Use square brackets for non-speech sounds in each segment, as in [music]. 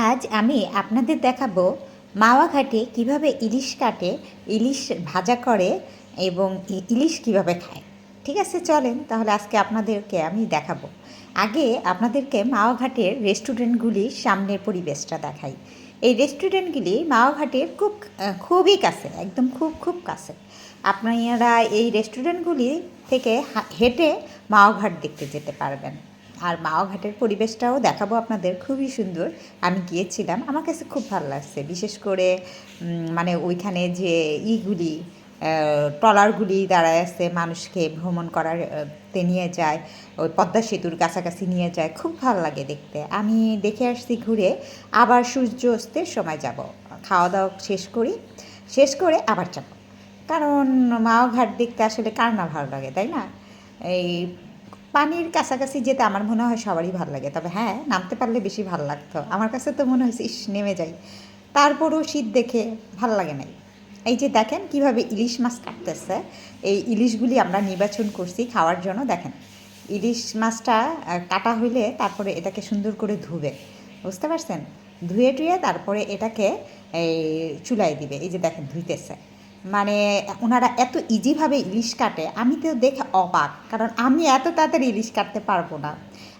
আজ আমি আপনাদের দেখাবো মাওয়া ঘাটে কীভাবে ইলিশ কাটে, ইলিশ ভাজা করে এবং ইলিশ কীভাবে খায়। ঠিক আছে, চলেন তাহলে আজকে আপনাদেরকে আমি দেখাবো। আগে আপনাদেরকে মাওয়া ঘাটের রেস্টুরেন্টগুলির সামনের পরিবেশটা দেখাই। এই রেস্টুরেন্টগুলি মাওয়া ঘাটের খুব, খুবই কাছে, একদম খুব খুব কাছে। আপনারা এই রেস্টুরেন্টগুলি থেকে হেঁটে মাওয়া ঘাট দেখতে যেতে পারবেন। আর মাওয়া ঘাটের পরিবেশটাও দেখাবো আপনাদের, খুবই সুন্দর। আমি গিয়েছিলাম, আমার কাছে খুব ভালো লাগছে। বিশেষ করে মানে ওইখানে যে ইগুলি ট্রলারগুলি দাঁড়ায় আছে, মানুষকে ভ্রমণ করার তে নিয়ে যায়, ওই পদ্মা সেতুর কাছাকাছি নিয়ে যায়, খুব ভালো লাগে দেখতে। আমি দেখে আসছি ঘুরে, আবার সূর্য অস্তের সময় যাব। খাওয়া দাওয়া শেষ করি, শেষ করে আবার যাব। কারণ মাও ঘাট দেখতে আসলে কার না ভালো লাগে, তাই না? এই পানির কাছাকাছি যেতে আমার মনে হয় সবারই ভালো লাগে। তবে হ্যাঁ নামতে পারলে বেশি ভালো লাগতো। আমার কাছে তো মনে হয়েছে, ইস, নেমে যাই। তারপরও শীত দেখে ভালো লাগে নাই। এই যে দেখেন কীভাবে ইলিশ মাছ কাটতেছে, এই ইলিশগুলি আমরা নির্বাচন করছি খাওয়ার জন্য। দেখেন, ইলিশ মাছটা কাটা হইলে তারপরে এটাকে সুন্দর করে ধুবে। বুঝতে পারছেন? ধুয়ে টুয়ে তারপরে এটাকে এই চুলায় দিবে। এই যে দেখেন ধুইতেছে। মানে ওনারা এত ইজিভাবে ইলিশ কাটে, আমি তো দেখে অবাক। কারণ আমি এত তাড়াতাড়ি ইলিশ কাটতে পারব না।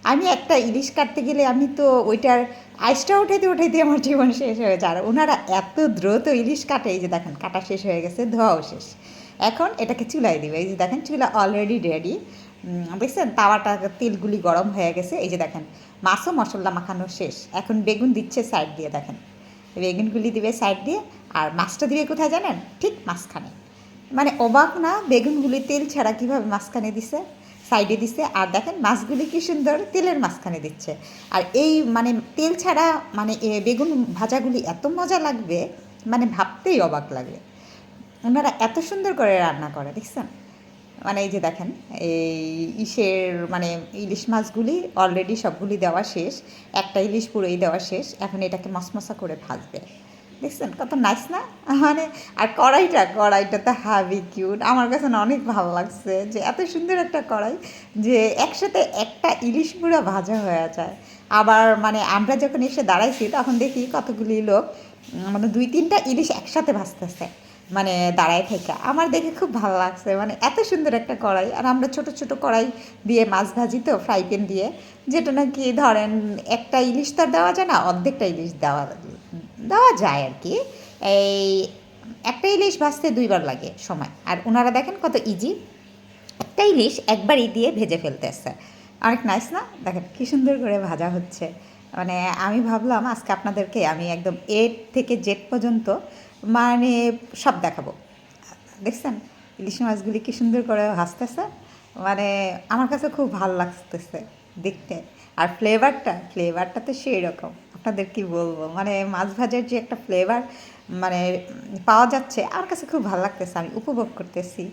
আমি একটা ইলিশ কাটতে গেলে আমি তো ওইটার আইসটা উঠাইতে উঠাইতে আমার জীবন শেষ হয়ে যায়। আর ওনারা এত দ্রুত ইলিশ কাটে, এই যে দেখেন, কাটা শেষ হয়ে গেছে, ধোয়াও শেষ। এখন এটাকে চুলায় দিবে, এই যে দেখেন, চুলা অলরেডি রেডি দেখছেন তাওয়াটা, তেলগুলি গরম হয়ে গেছে, এই যে দেখেন, মাছও মশলা মাখানো শেষ। এখন বেগুন দিচ্ছে সাইড দিয়ে, দেখেন। বেগুনগুলি দিবে সাইড দিয়ে আর মাছটা দিবে কোথায় জানেন? ঠিক মাঝখানে। মানে অবাক না, বেগুনগুলি তেল ছাড়া কীভাবে মাঝখানে দিছে? সাইডে দিছে। আর দেখেন, মাছগুলি কি সুন্দর তেলের মাঝখানে দিচ্ছে। আর এই মানে তেল ছাড়া মানে এ বেগুন ভাজাগুলি এত মজা লাগবে মানে ভাবতেই অবাক লাগে। ওনারা এত সুন্দর করে রান্না করে, দেখছেন? মানে এই যে দেখেন, এই ইসের মানে ইলিশ মাছগুলি অলরেডি সবগুলি দেওয়া শেষ। একটা ইলিশ পুরোই দেওয়া শেষ। এখন এটাকে মশমশা করে ভাজবে। দেখছেন? কত নাইস না? মানে আর কড়াইটা কড়াইটা তো হাবি কিউট আমার কাছে অনেক ভালো লাগছে যে, এত সুন্দর একটা কড়াই যে, একসাথে একটা ইলিশ পুরো ভাজা হয়ে যায়। আবার মানে আমরা যখন এসে দাঁড়াইছি, তখন দেখি কতগুলি লোক মানে দুই তিনটা ইলিশ একসাথে ভাজতেছে মানে দাঁড়ায় থেকে। আমার দেখে খুব ভালো লাগছে মানে এত সুন্দর একটা কড়াই। আর আমরা ছোট ছোট কড়াই দিয়ে মাছ ভাজি তো ফ্রাই প্যান দিয়ে, যেটা নাকি ধরেন একটা ইলিশ তো দেওয়া যায় না, অর্ধেকটা ইলিশ দেওয়া দেওয়া যায় আর কি। এই একটা ইলিশ ভাজতে দুইবার লাগে সময়। আর ওনারা দেখেন কত ইজি একটা ইলিশ একবারই দিয়ে ভেজে ফেলতেছে অনেক নাইস না? দেখেন কী সুন্দর করে ভাজা হচ্ছে। মানে আমি ভাবলাম আজকে আপনাদেরকে আমি একদম এ থেকে জেড পর্যন্ত মানে সব দেখাবো। দেখছেন? ইলিশ মাছগুলি কী সুন্দর করে ভাজতেছে। মানে আমার কাছে খুব ভালো লাগতেছে দেখতে। আর ফ্লেভারটা ফ্লেভারটা তো সেই রকম। আপনাদের কি বলব? মানে মাছ ভাজার যে একটা ফ্লেভার মানে পাওয়া যাচ্ছে, আমার কাছে খুব ভালো লাগতেছে, আমি উপভোগ করতেছি।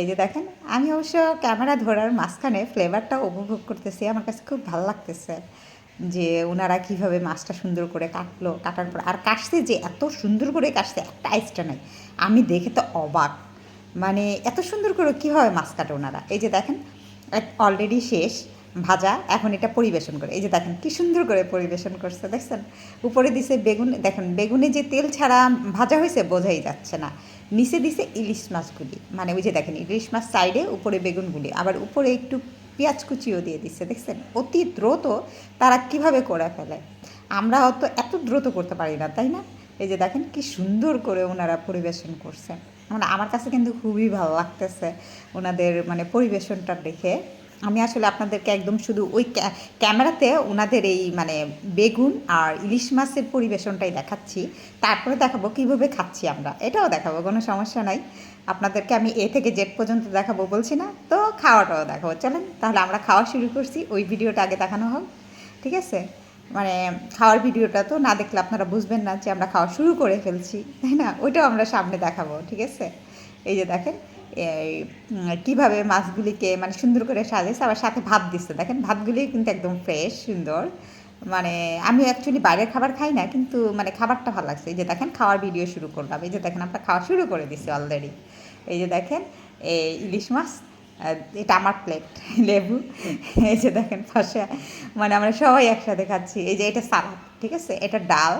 এই যে দেখেন, আমি অবশ্য ক্যামেরা ধরার মাঝখানে ফ্লেভারটা উপভোগ করতেছি, আমার কাছে খুব ভালো লাগতেছে যে ওনারা কীভাবে মাছটা সুন্দর করে কাটলো, কাটার পর, আর কাটছে যে এত সুন্দর করে কাটছে, একটা আইসটা নাই। আমি দেখে তো অবাক। মানে এত সুন্দর করে কীভাবে মাছ কাটে ওনারা এই যে দেখেন অলরেডি শেষ। ভাজা, এখন এটা পরিবেশন করে। এই যে দেখেন কি সুন্দর করে পরিবেশন করছে, দেখছেন? উপরে দিছে বেগুন, দেখেন বেগুনে যে তেল ছাড়া ভাজা হয়েছে বোঝাই যাচ্ছে না। নিচে দিছে ইলিশ মাছগুলি মানে ওই যে দেখেন ইলিশ মাছ সাইডে, উপরে বেগুনগুলি। আবার উপরে একটু পেঁয়াজ কুচিও দিয়ে দিচ্ছে দেখছেন? অতি দ্রুত তারা কীভাবে করে ফেলে? আমরা অত এত দ্রুত করতে পারি না, তাই না? এই যে দেখেন কি সুন্দর করে ওনারা পরিবেশন করছেন মানে আমার কাছে কিন্তু খুবই ভালো লাগতেছে ওনাদের মানে পরিবেশনটা দেখে। আমি আসলে আপনাদেরকে একদম শুধু ওই ক্যামেরাতে ওনাদের এই মানে বেগুন আর ইলিশ মাছের পরিবেশনটাই দেখাচ্ছি। তারপরে দেখাবো কীভাবে খাচ্ছি আমরা। এটাও দেখাবো, কোনো সমস্যা নাই। আপনাদেরকে আমি এ থেকে জেড পর্যন্ত দেখাবো, বলছি না? তো খাওয়াটাও দেখাবো। চলেন, তাহলে আমরা খাওয়া শুরু করছি। ওই ভিডিওটা আগে দেখানো হোক, ঠিক আছে? মানে খাওয়ার ভিডিওটা তো না দেখলে আপনারা বুঝবেন না যে আমরা খাওয়া শুরু করে ফেলছি, তাই না? ওইটাও আমরা সামনে দেখাবো, ঠিক আছে? এই যে দেখেন কীভাবে মাছগুলিকে মানে সুন্দর করে সাজাইছে আবার সাথে ভাত দিচ্ছে। দেখেন ভাতগুলি কিন্তু একদম ফ্রেশ সুন্দর। মানে আমি অ্যাকচুয়ালি বাইরের খাবার খাই না, কিন্তু মানে খাবারটা ভালো লাগছে। এই যে দেখেন, খাওয়ার ভিডিও শুরু করলাম। এই যে দেখেন, আমরা খাওয়া শুরু করে দিছি অলরেডি এই যে দেখেন, এই ইলিশ মাছ এটা আমার প্লেট [laughs] লেবু। এই যে দেখেন, পাশে মানে আমরা সবাই একসাথে খাচ্ছি। এই যে এটা সালাদ ঠিক আছে? এটা ডাল।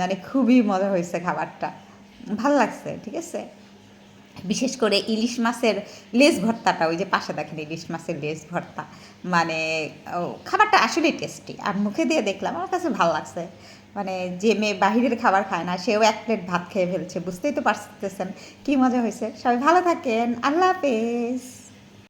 মানে খুবই মজা হয়েছে খাবারটা। ভালো লাগছে, ঠিক আছে? বিশেষ করে ইলিশ মাছের লেজ ভর্তাটা, ওই যে পাশে দেখেন ইলিশ মাছের লেজ ভর্তা। মানে খাবারটা আসলে টেস্টি আর মুখে দিয়ে দেখলাম, আমার কাছে ভালো লাগছে। মানে যে মেয়ে বাহিরের খাবার খায় না, সেও এক প্লেট ভাত খেয়ে ফেলছে, বুঝতেই তো পারতেছেন কী মজা হয়েছে। সবাই ভালো থাকেন, আল্লাহ হাফেজ।